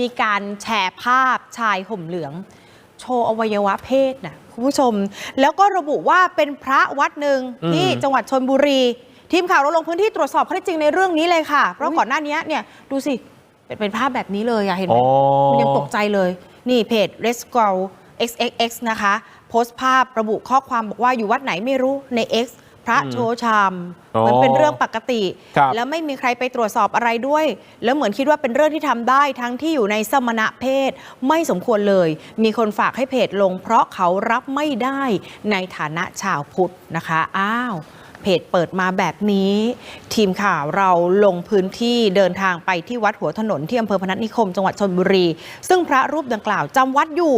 มีการแชร์ภาพชายห่มเหลือง โชว์อวัยวะเพศนะคุณผู้ชม แล้วก็ระบุว่าเป็นพระวัดหนึ่งอืมที่จังหวัดชนบุรี ทีมข่าวเราลงพื้นที่ตรวจสอบข้อเท็จจริงในเรื่องนี้เลยค่ะ เพราะก่อนหน้านี้เนี่ยดูสิเป็นเป็นภาพแบบนี้เลยอะเห็นไหมอ๋อมันยังตกใจเลย นี่เพจ r e s c u xxx นะคะ โพสต์ภาพระบุข้อความบอกว่าอยู่วัดไหนไม่รู้ใน X พระอืมโชว์ชามอ๋อมันเป็นเรื่องปกติครับแล้วไม่มีใครไปตรวจสอบอะไรด้วย แล้วเหมือนคิดว่าเป็นเรื่องที่ทำได้ทั้งที่อยู่ในสมณะเพศไม่สมควรเลย มีคนฝากให้เพจลง เพราะเขารับไม่ได้ในฐานะชาวพุทธนะคะอ้าวเพจเปิดมาแบบนี้ ทีมข่าวเราลงพื้นที่เดินทางไปที่วัดหัวถนนที่อำเภอพนัสนิคม จังหวัดชนบุรี ซึ่งพระรูปดังกล่าวจำวัดอยู่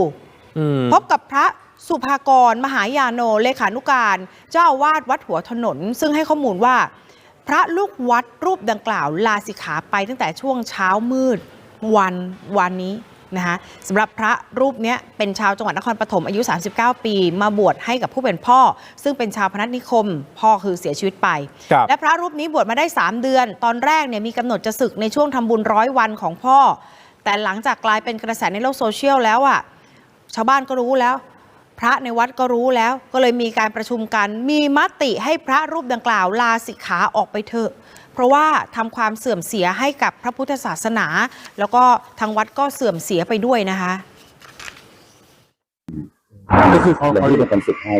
อืมพบกับพระ สุภากร มหายาโนเลขานุการ เจ้าอาวาสวัดหัวถนน ซึ่งให้ข้อมูลว่า พระลูกวัดรูปดังกล่าวลาสิกขาไปตั้งแต่ช่วงเช้ามืดวันวันนี้นะคะสำหรับพระรูปเนี้ยเป็นชาวจังหวัดนครปฐมอายุ 39 ปี มาบวชให้กับผู้เป็นพ่อ ซึ่งเป็นชาวพนัสนิคม พ่อคือเสียชีวิตไปครับและพระรูปนี้บวชมาได้ 3 เดือน ตอนแรกเนี่ยมีกำหนดจะศึกในช่วงทำบุญร้อยวันของพ่อ แต่หลังจากกลายเป็นกระแสในโลกโซเชียลแล้วอะชาวบ้านก็รู้แล้ว พระในวัดก็รู้แล้ว ก็เลยมีการประชุมกันมีมติให้พระรูปดังกล่าวลาสิกขาออกไปเถอะ เพราะว่าทำความเสื่อมเสียให้กับพระพุทธศาสนา แล้วก็ทางวัดก็เสื่อมเสียไปด้วยนะคะก็คือเขาหลวงเขาพี่เป็นคนสึกให้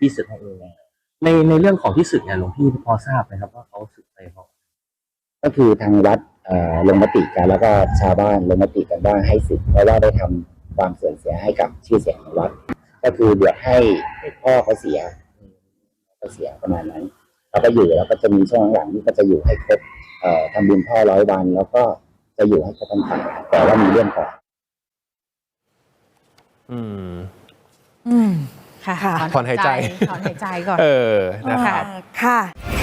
พี่ศึกให้เองในในเรื่องของที่ศึกเนี่ยหลวงพี่พอทราบไหมครับว่าเขาศึกไปเพราะก็คือทางวัดเอ่อลงมติกันแล้วก็ชาวบ้านลงมติกันว่าให้สึกเพราะว่าได้ทำความเสื่อมเสียให้กับชื่อเสียงของวัด ก็คือบวชให้พ่อเขาเสียเขาเสียประมาณนั้นแล้วก็อยู่แล้วก็จะมีช่วงหลังๆที่ก็จะอยู่ให้ครบเอ่อทำบุญพ่อร้อยวัน แล้วก็จะอยู่ให้ครบพรรษาแต่ว่ามีเรื่องก่อนอืม อืม ค่ะถอนหายใจถอนหายใจก่อน เออนะครับค่ะค่ะ